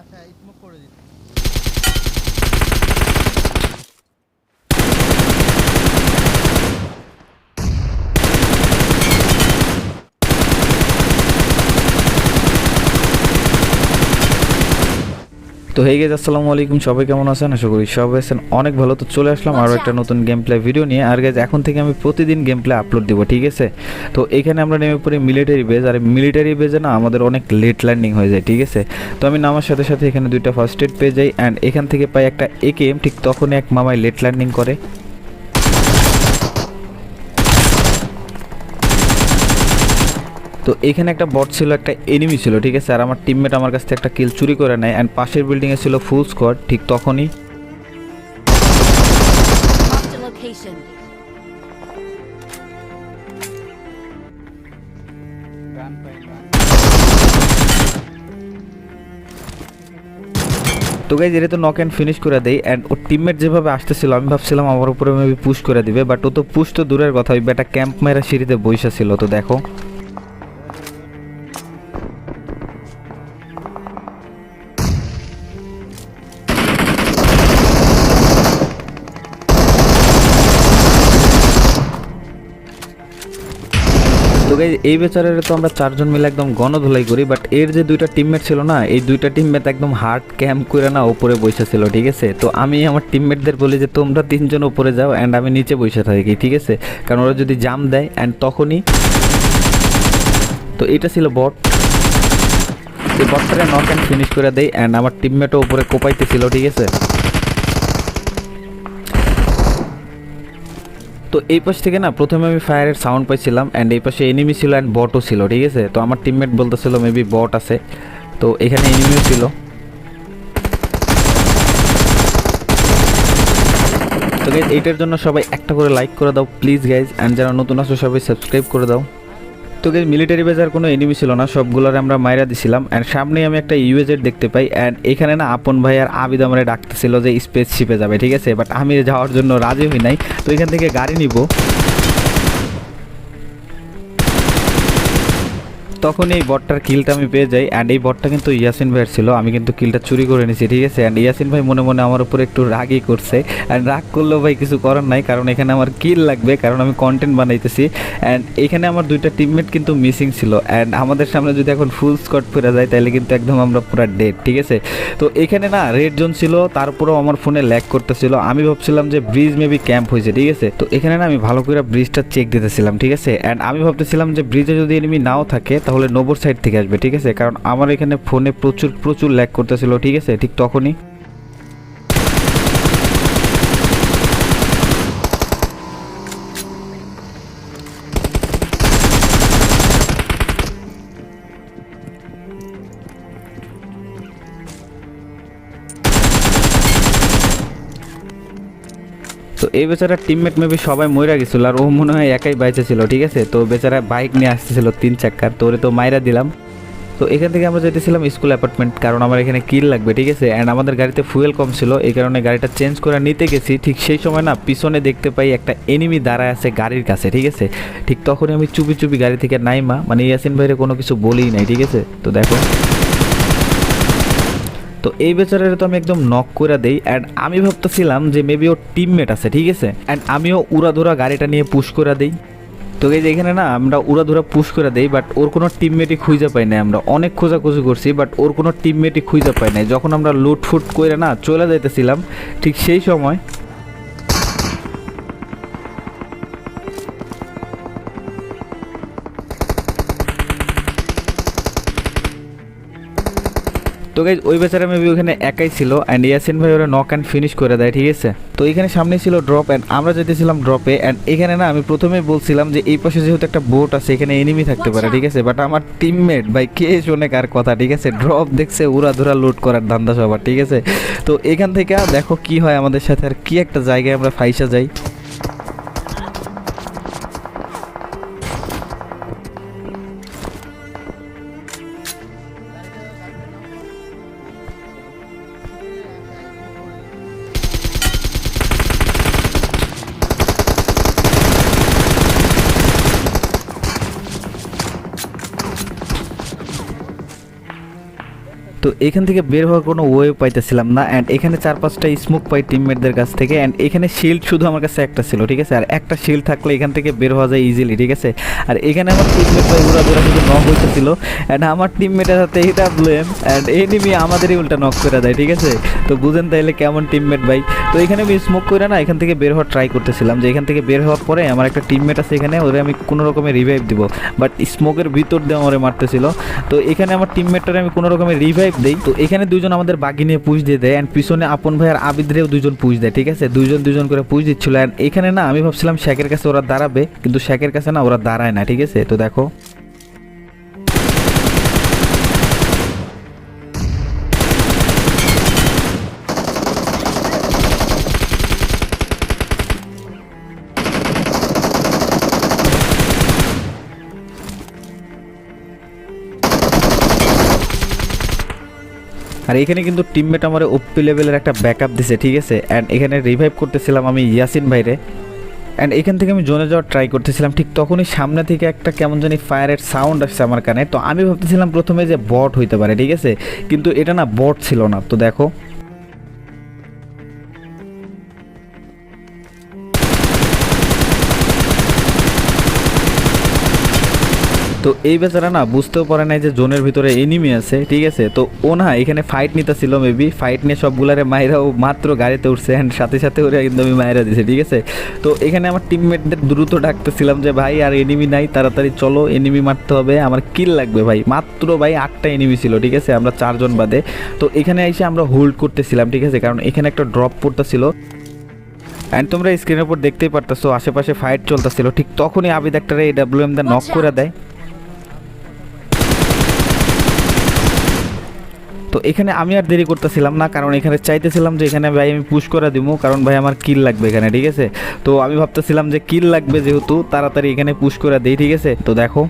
আচ্ছা ইসমুখ করে দিচ্ছি তো হয়ে গেজ আসসালামু আলাইকুম। সবাই কেমন আছেন? আশা করি সবাই আছেন। অনেক ভালো। তো চলে আসলাম আরও একটা নতুন গেম প্লে ভিডিও নিয়ে। আর গেজ এখন থেকে আমি প্রতিদিন গেম প্লে আপলোড দিব, ঠিক আছে? তো এখানে আমরা নেমে পড়ি মিলিটারি বেজ আর মিলিটারি বেজে না আমাদের অনেক লেট ল্যান্ডিং হয়ে যায়, ঠিক আছে? তো আমি নামার সাথে সাথে এখানে দুইটা ফার্স্ট এড পেয়ে যাই। অ্যান্ড এখান থেকে পাই একটা একেএম ঠিক তখনই এক মামায় লেট ল্যান্ডিং করে। তো এখানে একটা বট ছিল একটা এনিমি ছিল ঠিক আছে? আর আমার টিমমেট আমার কাছ থেকে একটা কিল চুরি করে নেয় অ্যান্ড পাশের বিল্ডিংয়ে ছিল ফুল স্কোয়াড ঠিক তখনই তো গাইজ এটা তো নক অ্যান্ড ফিনিশ করে দেয় অ্যান্ড ওর টিমমেট যেভাবে আসতেছিল আমি ভাবছিলাম আমার উপরে মেবি পুশ করে দিবে বাট ও তো পুশ তো দূরের কথা ওই একটা ক্যাম্প মেরা সিঁড়িতে বইসা ছিল তো দেখো। তো এই বেচারের তো আমরা চারজন মিলে একদম গণধোলাই করি বাট এর যে দুইটা টিমমেট ছিল না, এই দুইটা টিমমেট একদম হার্ড ক্যাম্প করে না উপরে বসে ছিল, ঠিক আছে? তো আমি আমার টিমমেটদের বলি যে, তোমরা তিনজন উপরে যাও অ্যান্ড আমি নিচে বসে থাকি, ঠিক আছে? কারণ ওরা যদি জাম দেয় অ্যান্ড তখনই তো এটা ছিল বট এই বটটাকে নক অ্যান্ড ফিনিশ করে দেয় অ্যান্ড আমার টিমমেটও উপরে কোপাইতে ছিল ঠিক আছে? তো এই পাশ থেকে না প্রথমে আমি ফায়ারের সাউন্ড পাইছিলাম অ্যান্ড এই পাশে এনিমি ছিল অ্যান্ড বটও ছিল, ঠিক আছে? তো আমার টিমমেট বলতেছিল মেবি বট আছে। তো এখানে এনিমিও ছিল। তো গাইজ এইটার জন্য সবাই একটা করে লাইক করে দাও প্লিজ গাইজ অ্যান্ড যারা নতুন আসো সবাই সাবস্ক্রাইব করে দাও। তো গাইজ মিলিটারি বেজার কোনো এনিমি ছিল না, সবগুলোর আমরা মাইরা দিছিলাম। অ্যান্ড সামনেই আমি একটা ইউএজেড দেখতে পাই অ্যান্ড এখানে না আপন ভাই আর আবিদ আমারে ডাকতেছিল যে স্পেস শিপে যাবে, ঠিক আছে? বাট আমি যাওয়ার জন্য রাজি হই নাই, তো এখান থেকে গাড়ি নিব। তখন এই বটটার কিলটা আমি পেয়ে যাই অ্যান্ড এই বটটা কিন্তু ইয়াসিন ভাইয়ের ছিল। আমি কিন্তু কিলটা চুরি করে নিয়েছি ঠিক আছে? অ্যান্ড ইয়াসিন ভাই মনে মনে আমার উপর একটু রাগই করছে। অ্যান্ড রাগ করলেও ভাই কিছু করার নাই, কারণ এখানে আমার কিল লাগবে, কারণ আমি কন্টেন্ট বানাইতেছি। অ্যান্ড এখানে আমার দুইটা টিমমেট কিন্তু মিসিং ছিল। অ্যান্ড আমাদের সামনে যদি এখন ফুল স্কট ফিরে যায়, তাহলে কিন্তু একদম আমরা পুরো ডেড ঠিক আছে? তো এখানে না রেড জোন ছিল, তারপরেও আমার ফোনে ল্যাগ করতেছিল। আমি ভাবছিলাম যে ব্রিজ মেবি ক্যাম্প হয়েছে, ঠিক আছে? তো এখানে না আমি ভালো করে ব্রিজটা চেক দিতেছিলাম, ঠিক আছে? অ্যান্ড আমি ভাবতেছিলাম যে ব্রিজে যদি এনিমি নাও থাকে তাহলে নোবর সাইড থেকে আসবে, ঠিক আছে? কারণ আমার এখানে ফোনে প্রচুর প্রচুর ল্যাগ করতেছিল, ঠিক আছে? ঠিক তখনই তো এই বেচারা টিমমেট মেবি সবাই মইরা গেছিল আর ও মনে হয় একাই বাইচে ছিল, ঠিক আছে? তো বেচারা বাইক নিয়ে আসতেছিল তিন চাক্কার, তো ওরে তো মাইরা দিলাম। তো এখান থেকে আমরা যেতেছিলাম স্কুল অ্যাপার্টমেন্ট কারণ আমার এখানে কিল লাগবে, ঠিক আছে? অ্যান্ড আমাদের গাড়িতে ফুয়েল কম ছিল, এই কারণে গাড়িটা চেঞ্জ করে নিতে গেছি। ঠিক সেই সময় না, পিছনে দেখতে পাই একটা এনিমি দাঁড়ায় আছে গাড়ির কাছে, ঠিক আছে? ঠিক তখনই আমি চুপি চুপি গাড়ি থেকে নাইমা মানে ইয়াসিন ভাইরে কোনো কিছু বলেই নাই, ঠিক আছে? তো দেখো। তো এই বেচারের তো আমি একদম নক করে দেই অ্যান্ড আমি ভাবতেছিলাম যে মেবি ওর টিমমেট আছে, ঠিক আছে? অ্যান্ড আমিও উড়াধুরা গাড়িটা নিয়ে পুশ করে দেই। তো এই এখানে না, আমরা উড়াধুরা পুশ করে দেই বাট ওর কোনো টিমমেটই খুঁজে পাই নাই আমরা। অনেক খোঁজাখুঁজি করছি বাট ওর কোনো টিমমেটই খুঁজে পাই নাই। যখন আমরা লুটফুট করে না চলে যাইতেছিলাম, ঠিক সেই সময় তো গাইজ ওই বেচারা মেবি ওখানে একাই ছিল অ্যান্ড ইয়াসিন ভাই ওরা নক অ্যান্ড ফিনিশ করে দেয় ঠিক আছে? তো এখানে সামনে ছিল ড্রপ অ্যান্ড আমরা যেতেছিলাম ড্রপে অ্যান্ড এখানে না আমি প্রথমে বলছিলাম যে এই পাশে যেহেতু একটা বোট আছে এখানে এনিমি থাকতে পারে ঠিক আছে? বাট আমার টিমমেট ভাই কে শোনে কার কথা ঠিক আছে? ড্রপ দেখছে উড়া ধরা লুট করার ধান্দা সবার ঠিক আছে? তো এখান থেকে দেখো কি হয় আমাদের সাথে আর কি একটা জায়গায় আমরা ফাইসা যাই। এখান থেকে বের হওয়ার কোনো ওয়ে পাইতেছিলাম না অ্যান্ড এখানে চার পাঁচটা স্মোক পাই টিমমেটদের কাছ থেকে অ্যান্ড এখানে শিল্ড শুধু আমার কাছে একটা ছিল, ঠিক আছে? আর একটা শিল্ড থাকলে এখান থেকে বের হওয়া যায় ইজিলি ঠিক আছে? আর এখানে আমার টিমমেট ভাই ওরা ওরা শুধু নক হইতেছিল অ্যান্ড আমার টিমমেটের সাথে এটা ব্লেম অ্যান্ড এনিমি আমাদেরই উল্টা নক করে দেয়, ঠিক আছে? তো বুঝেন তাইলে কেমন টিমমেট ভাই? তো এখানে আমি স্মোক করে না এখান থেকে বের হওয়ার ট্রাই করতেছিলাম যে এখান থেকে বের হওয়ার পরে আমার একটা টিমমেট আছে এখানে, ওরে আমি কোনো রকমের রিভাইভ দিব। বাট স্মোকের ভিতর দিয়ে আমারে মারতেছিল। তো এখানে আমার টিমমেটটারে আমি কোনো রকমের রিভাইভ দিই। তো এখানে দুজন আমাদের বাগি নিয়ে পুশ দিয়ে দেয়। অ্যান্ড পিছনে আপন ভাই আর আবিদরেও দুজন পুশ দেয়, ঠিক আছে? দুজন দুজন করে পুশ দিচ্ছিল। অ্যান্ড এখানে না আমি ভাবছিলাম শ্যাকের কাছে ওরা দাঁড়াবে, কিন্তু শ্যাকের কাছে না ওরা দাঁড়ায় না, ঠিক আছে? তো দেখো। আর এখানে কিন্তু টিমমেট আমার ওপি লেভেলের একটা ব্যাকআপ দিছে, ঠিক আছে? অ্যান্ড এখানে রিভাইভ করতেছিলাম আমি ইয়াসিন ভাইরে। অ্যান্ড এখান থেকে আমি জোনে যাওয়ার ট্রাই করতেছিলাম, ঠিক তখনই সামনে থেকে একটা কেমন জানি ফায়ারের সাউন্ড আসছে আমার কানে। তো আমি ভাবতেছিলাম প্রথমে যে বট হইতে পারে, ঠিক আছে? কিন্তু এটা না বট ছিল না। তো দেখো তো এই বেচারা না বুঝতেও পারে নাই যে জোনের ভিতরে এনিমি আছে ঠিক আছে? তো ও না এখানে ফাইট নিতেছিল মেবি ফাইট নিয়ে সবগুলারে মাইরা ও মাত্র গাড়িতে উঠছে অ্যান্ড সাথে সাথে ওরা কিন্তু আমি মাইরা দিছে ঠিক আছে? তো এখানে আমার টিমমেটদের দ্রুত ডাকতেছিলাম যে ভাই আর এনিমি নাই তাড়াতাড়ি চলো এনিমি মারতে হবে আমার কিল লাগবে ভাই। মাত্র ভাই আটটা এনিমি ছিল ঠিক আছে? আমরা চারজন বাদে। তো এখানে এসে আমরা হোল্ড করতেছিলাম ঠিক আছে? কারণ এখানে একটা ড্রপ পড়তেছিল। অ্যান্ড তোমরা স্ক্রিনের উপর দেখতেই পারতেছো আশেপাশে ফাইট চলতেছিল। ঠিক তখনই আবিদ একটা এই ডাব্লিউ এম দা নক করে দেয়। তো এখানে আমি আর দেরি করতেছিলাম না, কারণ এখানে চাইতেছিলাম যে এখানে ভাই আমি পুশ করে দিব কারণ ভাই আমার কিল লাগবে এখানে, ঠিক আছে? তো আমি ভাবতেছিলাম যে কিল লাগবে যেহেতু, তাড়াতাড়ি এখানে পুশ করে দিই, ঠিক আছে? তো দেখো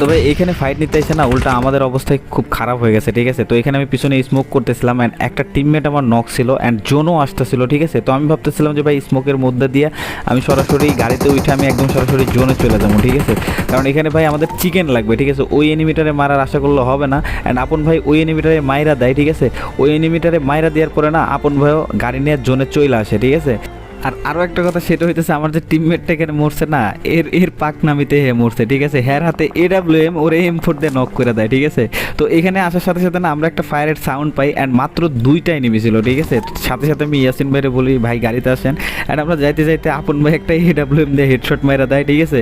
তবে এখানে ফাইট নিতে এসে না উল্টা আমাদের অবস্থায় খুব খারাপ হয়ে গেছে, ঠিক আছে? তো এখানে আমি পিছনে স্মোক করতেছিলাম অ্যান্ড একটা টিমমেট আমার নক ছিল অ্যান্ড জোনও আসতেছিল, ঠিক আছে? তো আমি ভাবতেছিলাম যে ভাই স্মোকের মধ্যে দিয়ে আমি সরাসরি গাড়িতে উঠে আমি একদম সরাসরি জোনে চলে যাব, ঠিক আছে? কারণ এখানে ভাই আমাদের চিকেন লাগবে, ঠিক আছে? ওই এনিমিটারে মারার আশা করলে হবে না অ্যান্ড আপন ভাই ওই এনিমিটারে মাইরা দেয়, ঠিক আছে? ওই এনিমিটারে মাইরা দেওয়ার পরে না আপন ভাইও গাড়ি নিয়ে জোনে চলে আসে, ঠিক আছে? আর আরও একটা কথা সেটা হইতেছে, আমার যে টিমমেটটা এখানে মরছে না, এর এর পাক নামিতে হে মরছে, ঠিক আছে? হ্যার হাতে A W M or M four দিয়ে নক করে দেয়, ঠিক আছে? তো এখানে আসার সাথে সাথে না আমরা একটা ফায়ারের সাউন্ড পাই অ্যান্ড মাত্র দুইটাই নেমে ছিল, ঠিক আছে? সাথে সাথে আমি ইয়াসিন ভাইরে বলি, ভাই, গাড়িতে আসেন। অ্যান্ড আমরা যাইতে যাইতে আপন ভাই একটা এ ডাব্লিউ এম দিয়ে হেডশট মারা দেয়, ঠিক আছে?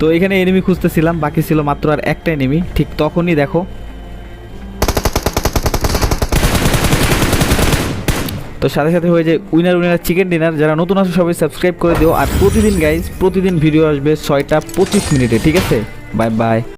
তো এখানে এনিমি খুঁজতেছিলাম, বাকি ছিল মাত্র আর একটা এনিমি ঠিক তখনই দেখো তো সাথে সাথে হয়ে যায় উইনার উইনার চিকেন ডিনার যারা নতুন আছে সবাই সাবস্ক্রাইব করে দিও। আর প্রতিদিন গাইজ প্রতিদিন ভিডিও আসবে ছয়টা পঁচিশ মিনিটে, ঠিক আছে? Bye bye